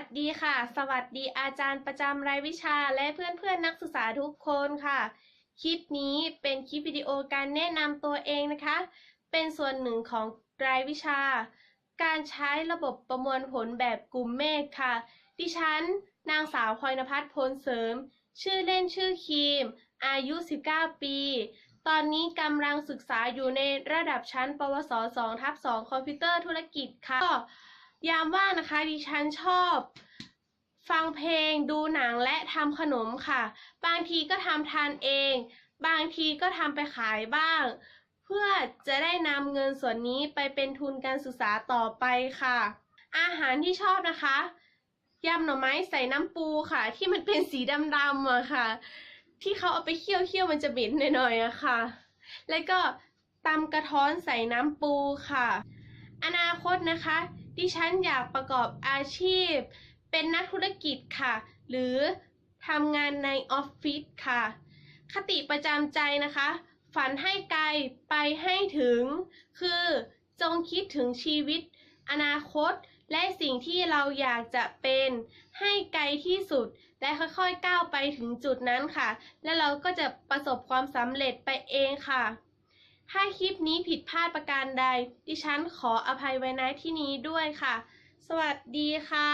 สดีค่ะ สวัสดีอาจารย์ประจำรายวิชาและเพื่อนๆนนักศึกษาทุกคนค่ะ คลิปนี้เป็นคลิปวิดีโอการแนะนำตัวเองนะคะ เป็นส่วนหนึ่งของรายวิชา การใช้ระบบประมวลผลแบบกลุ่มเมฆค่ะ ดิฉัน นางสาวพลอยนภัสพลเสริม ชื่อเล่นชื่อครีม อายุ 19 ปี ตอนนี้กำลังศึกษาอยู่ในระดับชั้น ปวส 2 ทับ 2 คอมพิวเตอร์ธุรกิจค่ะ ยามว่างนะคะดิฉันชอบฟังเพลงดูหนังและทำขนมค่ะ บางทีก็ทำทานเอง บางทีก็ทำไปขายบ้าง เพื่อจะได้นำเงินส่วนนี้ไปเป็นทุนการศึกษาต่อไปค่ะ อาหารที่ชอบนะคะยำหน่อไม้ใส่น้ำปูค่ะ ที่มันเป็นสีดำๆอะค่ะ ที่เขาเอาไปเคี่ยวเคี่ยวๆมันจะเหม็นหน่อยๆอะค่ะ แล้วก็ตำกระท้อนใส่น้ำปูค่ะ อนาคตนะคะ ดิฉันอยากประกอบอาชีพ เป็นนักธุรกิจค่ะ หรือทำงานในออฟฟิศค่ะ คติประจำใจนะคะ ฝันให้ไกลไปให้ถึง คือจงคิดถึงชีวิต อนาคตและสิ่งที่เราอยากจะเป็น ให้ไกลที่สุด และค่อยๆก้าวไปถึงจุดนั้นค่ะ และเราก็จะประสบความสำเร็จไปเองค่ะ ถ้าคลิปนี้ผิดพลาดประการใด ดิฉันขออภัยไว้ณที่นี้ด้วยค่ะ สวัสดีค่ะ